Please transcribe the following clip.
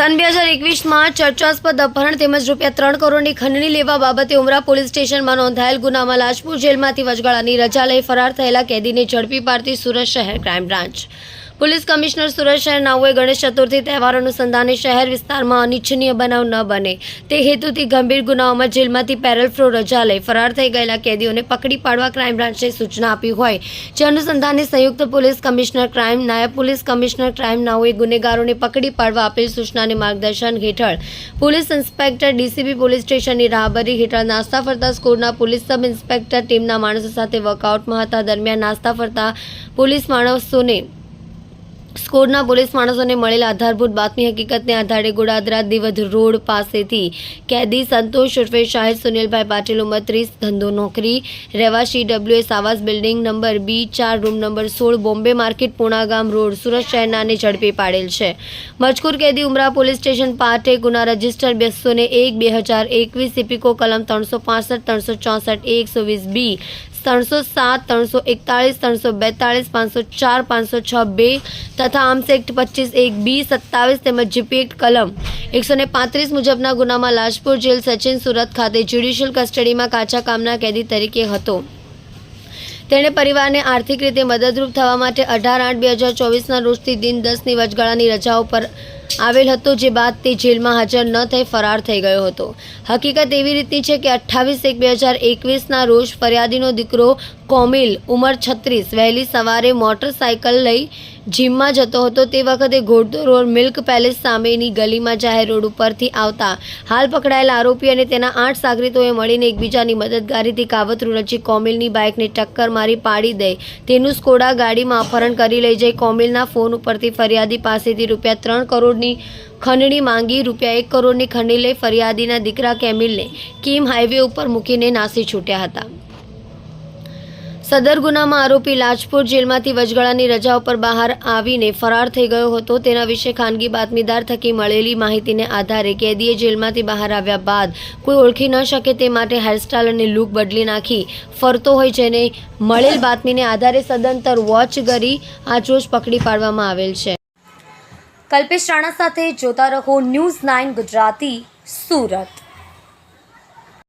સન બે હજાર એકવીસમાં ચર્ચાસ્પદ અપહરણ તેમજ રૂપિયા ત્રણ કરોડની ખંડણી લેવા બાબતે ઉમરા પોલીસ સ્ટેશનમાં નોંધાયેલ ગુનામાં લાજપુર જેલમાંથી વચગાળાની રજા લઈ ફરાર થયેલા કેદીને ઝડપી પાડતી સુરત શહેર crime branch. Police commissioner Surat શહેર ગણેશ ચતુર્થી તહેવાર અનુસંધાને શહેર વિસ્તારમાં અનિચ્છનીય બનાવ ન બને. તે હેતુથી ગંભીર ગુનાઓમાં જેલમાંથી પેરલ ફ્રો રજા લઈ ફરાર થઈ ગયેલા કેદીઓને પકડી પાડવા ક્રાઇમ બ્રાન્ચે સૂચના આપી હોય. જે અનુસંધાને સંયુક્ત પોલીસ કમિશનર ક્રાઇમ, નાયબ પોલીસ કમિશનર ક્રાઇમ નાઓએ ગુનેગારોને પકડી પાડવા આપેલ સૂચનાને માર્ગદર્શન હેઠળ. પોલીસ ઇન્સ્પેક્ટર ડીસીબી પોલીસ સ્ટેશનની રાહબરી હેઠળ નાસ્તા ફરતા સ્કોરના પોલીસ સબ ઇન્સ્પેક્ટર ટીમના માણસો સાથે વર્કઆઉટમાં હતા. દરમિયાન નાસ્તા ફરતા પોલીસ માણસોને સ્કોરના પોલીસ માણસોને મળેલ આધારભૂત બાતમી હકીકતને આધારે ગોડાદરા દિવધ રોડ પાસેથી કેદી સંતોષ ઉર્ફે શાહિદ સુનિલભાઈ પાટીલ ઉંમર ત્રીસ ધંધો નોકરી. રહેવાસી ડબ્લ્યુએસ આવાસ બિલ્ડિંગ નંબર બી ચાર, રૂમ નંબર સોળ, બોમ્બે માર્કેટ પૂણાગામ રોડ, સુરત શહેરનાને ઝડપી પાડેલ છે. મજકૂર કેદી ઉમરા પોલીસ સ્ટેશન પાટે ગુના રજિસ્ટર બેસો ને એક, બે હજાર એકવીસ ઇપિકો કલમ ત્રણસો પાસઠ, ત્રણસો ચોસઠ, એકસો વીસ બી. ત્રણસો સાત, ત્રણસો એકતાળીસ, ત્રણસો બેતાળીસ, પાંચસો ચાર, પાંચસો છ બે તથા આર્મ્સ એક્ટ પચીસ એક બી સત્તાવીસ તેમજ જીપી એક્ટ કલમ. એકસો ને પાંત્રીસ મુજબના ગુનામાં લાજપુર જેલ સચિન સુરત ખાતે જ્યુડિશિયલ કસ્ટડીમાં કાચા કામના કેદી તરીકે હતો. તેણે પરિવારને આર્થિક રીતે મદદરૂપ થવા માટે અઢાર આઠ બે હજાર ચોવીસના રોજથી દિન દસની વચગાળાની રજાઓ પર આવેલ હતો જે બાદ તે જેલમાં હાજર ન થઈ ફરાર થઈ ગયો હતો. હકીકત એવી રીતની છે કે અઠ્ઠાવીસ એક બે હજાર એકવીસના રોજ ફરિયાદીનો દીકરો કોમિલ, ઉંમર છત્રીસ, વહેલી સવારે મોટરસાયકલ લઈ જીમમાં જતો હતો તે વખતે ઘોડદોર રોડ મિલ્ક પેલેસ સામેની ગલીમાં જાહેર રોડ ઉપરથી આવતા હાલ પકડાયેલા આરોપી અને તેના આઠ સાગરીતોએ મળીને એકબીજાની મદદગારીથી કાવતરું નજીક કોમિલની બાઇકને ટક્કર મારી પાડી દે. તેનું સ્કોડા ગાડીમાં અપહરણ કરી લઈ જઈ કોમિલના ફોન ઉપરથી ફરિયાદી પાસેથી રૂપિયા ત્રણ કરોડની ખંડણી માંગી રૂપિયા એક કરોડની ખંડણી લઈ ફરિયાદીના દીકરા કેમિલને કીમ હાઈવે ઉપર મૂકીને નાસી છૂટ્યા હતા. સદર ગુનામાં આરોપી લાજપુર જેલમાંથી વચગાળાની રજા ઉપર બહાર આવીને ફરાર થઈ ગયો હતો. તેના વિશે ખાનગી બાતમીદાર થકી મળેલી માહિતીને આધારે કેદીએ જેલમાંથી બહાર આવ્યા બાદ કોઈ ઓળખી ન શકે તે માટે હેરસ્ટાઇલ અને લુક બદલી નાખી ફરતો હોય જેને મળેલ બાતમીને આધારે સદંતર વોચ કરી આજરોજ પકડી પાડવામાં આવેલ છે. કલ્પેશ રાણા સાથે જોતા રહો ન્યૂઝ નાઇન ગુજરાતી સુરત.